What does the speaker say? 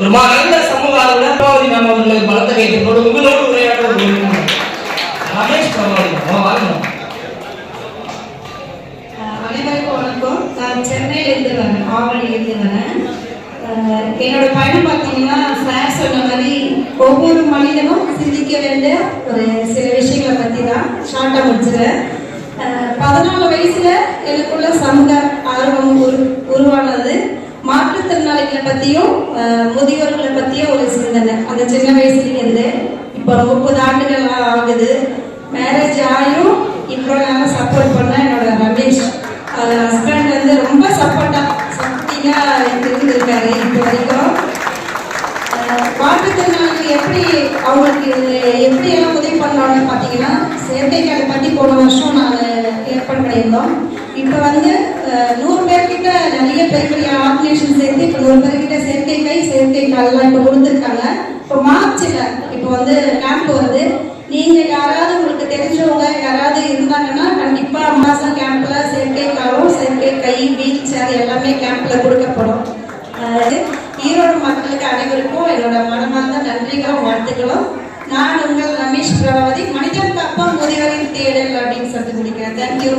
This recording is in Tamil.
ஒரு மா- நல்ல சமூக ஆர்வலர் பிரபாவதி அவர்களை பலத்த கைத்தோடு உங்களோடு உரையாட ரமேஷ் வாங்க அனைவருக்கும் வணக்கம். நான் சென்னையிலேருந்து வரேன் ஆவணியிலேருந்து வரேன். என்னோட பயணம் பார்த்தீங்கன்னா சார் சொன்ன மாதிரி ஒவ்வொரு மனிதனும் சிந்திக்க வேண்டிய ஒரு சில விஷயங்களை பற்றி தான் ஷார்ட்டாக முடிச்சிடுறேன் பதினாலு வயசுல எனக்குள்ள சமூக ஆர்வம் உரு மாற்றுத்திறனாளிகளை பற்றியும் முதியோர்களை பற்றியும் ஒரு சிந்தனை. அந்த சின்ன வயசுலேருந்து இப்போ முப்பது ஆண்டுகள் ஆகுது. மேரேஜ் ஆயும் இப்போ நான் சப்போர்ட் பண்ண என்னோட ரமேஷ். ஹஸ்பண்ட் வந்து ரொம்ப சப்போர்ட்டா சப்போர்ட்டிங்கா இருந்திருக்காரு இப்போ வரைக்கும். மாற்றுத்திறனாளிகள் எப்படி அவங்களுக்கு எப்படி எல்லாம் உதவி பண்ணோம்னு பார்த்தீங்கன்னா செயற்கைக்காலை பற்றி போன வருஷம் நாங்கள் ஏற்பாடு பண்ணியிருந்தோம். இப்போ வந்து நூறு நிறைய பெரிய பெரிய ஆர்கனைசேஷன் சேர்த்து இப்போ நூறு பேர்கிட்ட செயற்கை கை செயற்கை கால்லாம் இப்போ கொடுத்துருக்காங்க. இப்போ மார்ச்சில் இப்போ வந்து கேம்ப் வருது. நீங்கள் யாராவது உங்களுக்கு தெரிஞ்சவங்க யாராவது இருந்தாங்கன்னா கண்டிப்பாக மாதம் கேம்ப்ல செயற்கை காலம் செயற்கை கை வீல் சேர் எல்லாமே கேம்ப்ல கொடுக்கப்படும். ஈரோடு மக்களுக்கு அனைவருக்கும் என்னோட மனமார்ந்த நன்றிகளும் வாழ்த்துக்களும். நான் உங்கள் ரமேஷ் பிரபாவதி மனிதன் தப்பம் முதியவரின் தேடல் அப்படின்னு சொல்லிட்டு முடிக்கிறேன். தேங்க்யூ